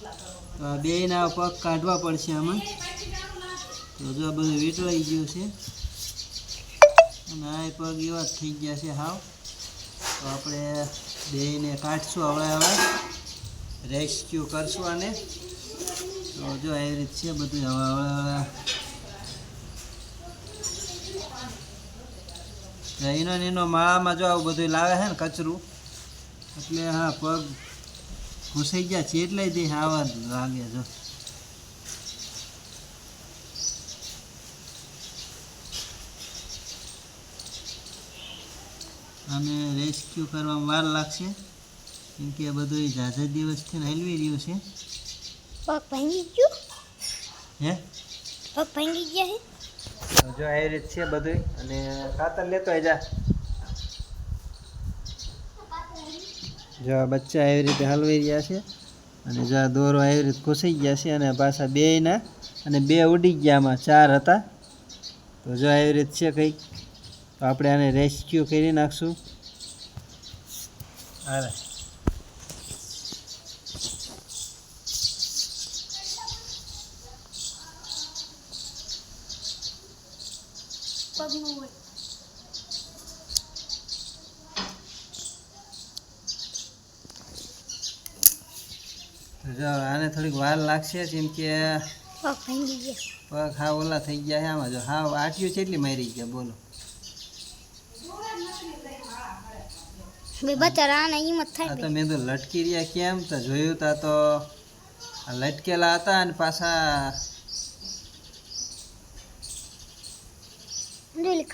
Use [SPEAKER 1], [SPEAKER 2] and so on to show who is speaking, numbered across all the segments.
[SPEAKER 1] તો આ ના પગ કાઢવા પડશે આમાં. તો જો આ બધું વીંટળાઈ ગયું છે. અને આ પગ એવા જ થઈ ગયા છે હાવ. તો આપણે બેયને કાઢશું હવે હવે. રેસ્ક્યુ કરશું આને. તો જો એ રીત છે બધું હવે હવે એનો એનો માળામાં જો આવું બધું લાવે છે ને કચરું. એટલે હા, પગ ઘૂસાઈ ગયા છે એટલે તે આવા જ લાગે જો અને રેસ્ક્યુ કરવામાં વાર લાગશે કેમ કે આ બધું ઝાઝા દિવસથી હલવી રહ્યું છે.
[SPEAKER 2] પગ ભાંગી ગયું?
[SPEAKER 1] હે?
[SPEAKER 2] પગ ભાંગી ગયા
[SPEAKER 1] છે? જો આ રીત છે બધું અને કાતર લેતો જા. જો આ બચ્ચા એવી રીતે હલવાઈ રહ્યા છે અને જો આ દોરો એવી રીતે ઘૂસાઈ ગયા છે અને પાછા બેયના અને બે ઉડી ગયા આમાં, ચાર હતા. તો જો એવી રીત છે કંઈક, તો આપણે આને રેસ્ક્યુ કરી નાખશું. હાલે.
[SPEAKER 2] પગનું હોય.
[SPEAKER 1] જો આને થોડીક વાર લાગશે કેમ કે
[SPEAKER 2] પગ
[SPEAKER 1] હાવ ઓલા થઈ ગયા છે આમાં. જો આટ્યું છે એટલી મારી ગયા બોલો. તો મેં તો લટકી રહ્યા કેમ? તો જોયું તા તો લટકેલા હતા અને પાછા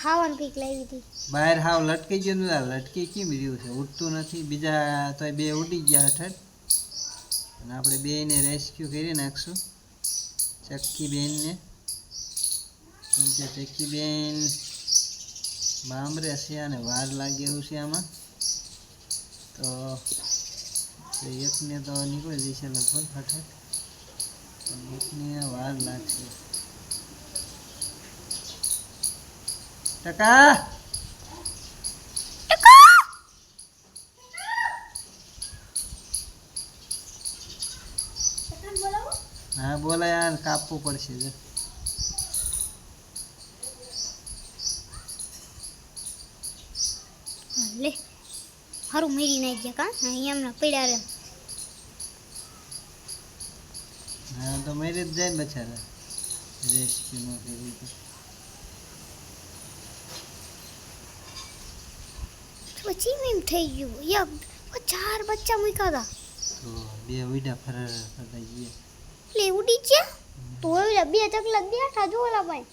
[SPEAKER 2] ખાવાનું કંઈક લાવી હતી.
[SPEAKER 1] બહાર હાવ લટકી ગયું ને લટકી કેમ રહ્યું છે? ઉડતું નથી. બીજા તો બે ઉડી ગયા હેઠળ. અને આપણે બેને રેસ્ક્યુ કરી નાખશું. ચક્કી બેનને. કેમ કે ચક્કી બેન બામરે છે અને વાર લાગે એવું છે આમાં. તો એકને તો નીકળી જશે લગભગ ફટાક એકને વાર લાગશે. ટકા! હા બોલા યાર કાપવું પડશે
[SPEAKER 2] લે. હારું મેરી નાખી ગયા કા? અહીંયા હમણાં પડ્યા રે.
[SPEAKER 1] હા તો મેરી જ જાય ને બચારા. રેસ્ક્યુમાં કરી તો.
[SPEAKER 2] પછી એમ થઈ ગયું. યા ચાર બચ્ચા મૂક્યા હતા
[SPEAKER 1] તો બે ઉડા ફરાર ફરતા જઈએ
[SPEAKER 2] લે ઉડી ગયા તો બે ચકલા બેઠા જો ઓલા ભાઈ.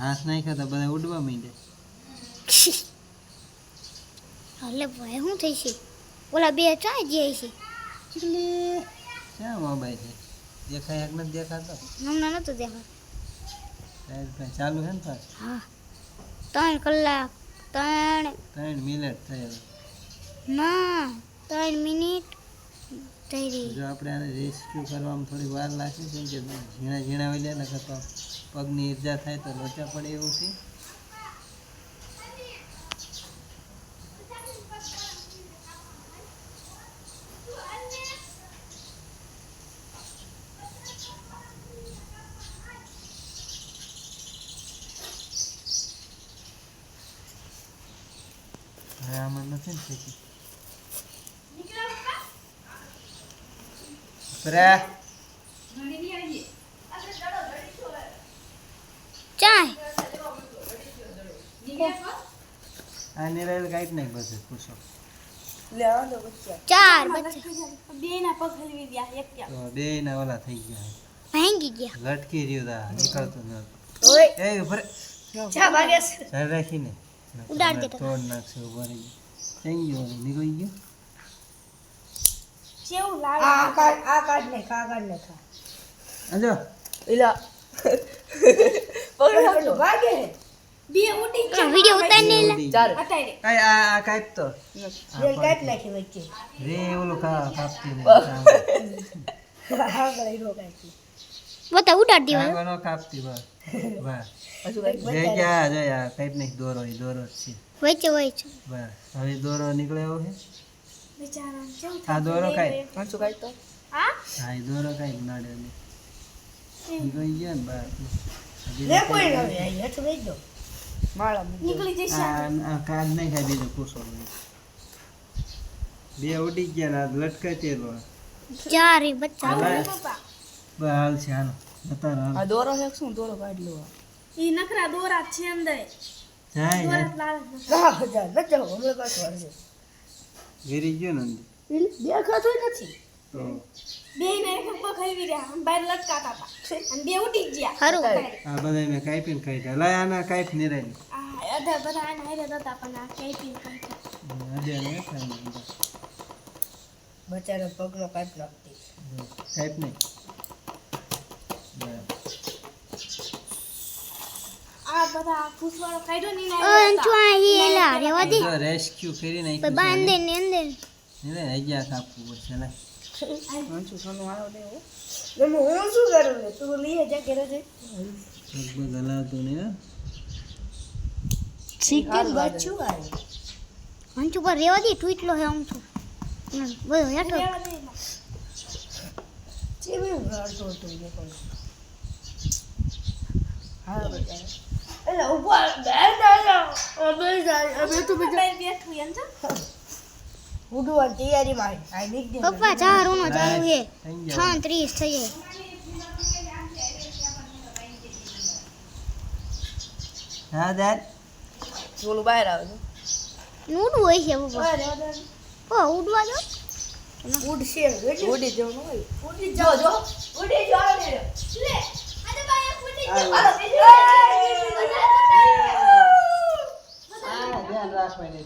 [SPEAKER 1] હાથ નાખ્યા તો બધા ઉડવા માંડ્યા.
[SPEAKER 2] એટલે ભાઈ શું થઈ છે ઓલા બે ચાય જાય છે.
[SPEAKER 1] ચીકલી ક્યાં મોબાઈલ છે? દેખાય એક નથી દેખાતો?
[SPEAKER 2] હમણાં નતું દેખાતું.
[SPEAKER 1] ચાલુ છે ને પાછું?
[SPEAKER 2] હા. ત્રણ કલાક ત્રણ
[SPEAKER 1] ત્રણ મિનિટ હવે
[SPEAKER 2] ના ત્રણ
[SPEAKER 1] જો આપણે આને રેસ્ક્યુ કરવામાં થોડી વાર લાગે છે કે ઝીણા ઝીણા હોય ને તો પગની ઈજા થાય તો લોચા પડે એવું છે. હવે આમાં નથી ને થતી પ્રા
[SPEAKER 2] ચાય.
[SPEAKER 1] આ રેલ કાંઈક નહીં બધું પૂછો.
[SPEAKER 2] ચાર બચ્ચા
[SPEAKER 1] તો બે ના ઓલા થઈ ગયા.
[SPEAKER 2] ભાંગી ગયા.
[SPEAKER 1] લટકી રહ્યો તા નીકળતો ન એ ઉભરે. છે. રાખીને.
[SPEAKER 2] ઉડાડ દેતા.
[SPEAKER 1] તોડ નાખશે ઉભરી થઈ ગયો નીકળી ગયું? આજો.
[SPEAKER 2] વીડિયો ઉતારી લે.
[SPEAKER 1] ઉડી ગયું. કાંઈ આ આ કાંઈક તો. રે ઓલું કા કાપતી ને
[SPEAKER 2] બતા ઉડાડ દેવા
[SPEAKER 1] કાંગો નો કાપતી બસ બસ જય ગયા જય આ કાંઈક નહીં દોરો એ દોરો છે.
[SPEAKER 2] વચ્ચે વચ્ચે
[SPEAKER 1] બસ હવે દોરો નીકળે એવો છે
[SPEAKER 2] કેવું
[SPEAKER 1] આ દોરો કાંઈ
[SPEAKER 3] પાંચસો કાઢ તો
[SPEAKER 2] હા?
[SPEAKER 1] હા દોરો કાંઈ નડે નહીં ઈ ગયો ને બહાર
[SPEAKER 3] લે કોઈ ન આવે અહીં હેઠું માળા
[SPEAKER 2] નીકળી જશે
[SPEAKER 1] આ આ નહીં ખાય બીજું પૂછો બે ઉડી ગયા ને આ લટકાય તેલો
[SPEAKER 2] ચાર બચ્ચા.
[SPEAKER 1] હાલ છે હાલ છે હાલો.
[SPEAKER 3] આ દોરો છે શું દોરો કાઢ લો
[SPEAKER 2] ઈ નખરા દોરા છે અંદર.
[SPEAKER 1] જાય
[SPEAKER 2] લાલ
[SPEAKER 3] કાંઈ વાર
[SPEAKER 1] ગયો ને અંદર.
[SPEAKER 3] દેખાતું નથી.
[SPEAKER 2] બે ને પગ ખાઈ રહ્યા બહાર લટકાતા હતા અને બે ઉડી ગયા.
[SPEAKER 3] ખરું.
[SPEAKER 1] આ બધા મેં કાપીને ખાઈ ગયા. લાય આના કાપ
[SPEAKER 2] આ અધા બધા આના હારે હતા પણ આ કઈ ખાઈ
[SPEAKER 1] અડે ને
[SPEAKER 3] પગનો કાઢ નાખતી
[SPEAKER 1] કાપ નહીં બરાબર.
[SPEAKER 2] આ બધા ફૂસવાળો ની
[SPEAKER 1] રેસ્ક્યુ
[SPEAKER 2] બાંધે ને અંદર.
[SPEAKER 3] સોનું એવું તમે હું. શું કરું ને તું લઈએ જા ઘરે જઈ.
[SPEAKER 1] લગભગ હલાવતું નહીં હો.
[SPEAKER 3] હાલ આવ્યું
[SPEAKER 2] અંચુ પર રેવા દે ટૂટલો હે છું બધો હેઠો.
[SPEAKER 3] ચેવી ગાડતો હતો એ કોઈ હા બચારા ઉપર બેન આવ્યા અમે અમે તો બધા
[SPEAKER 2] બેઠું એમ છે
[SPEAKER 3] ઉડવાની તૈયારીમાં આવી. આ નીક દે
[SPEAKER 2] પપ્પા ચાર ઉનો ચાલુ છે.
[SPEAKER 1] થઈ ગયા.
[SPEAKER 2] છ ત્રીસ થઈ જાય
[SPEAKER 1] હા દાદ?
[SPEAKER 3] ઓલું બહાર આવે છે.
[SPEAKER 2] ઉડવું હોય છે પપ્પા. ઓ ઉડવા દો.
[SPEAKER 3] ઉડશે ઉડી જવાનું હોય. ઉડી જો જો. ઉડી જો ને. લે
[SPEAKER 2] અરે ભાઈ ઉડી
[SPEAKER 3] હાલો, બીજું.
[SPEAKER 1] હા ધ્યાન રાખવાની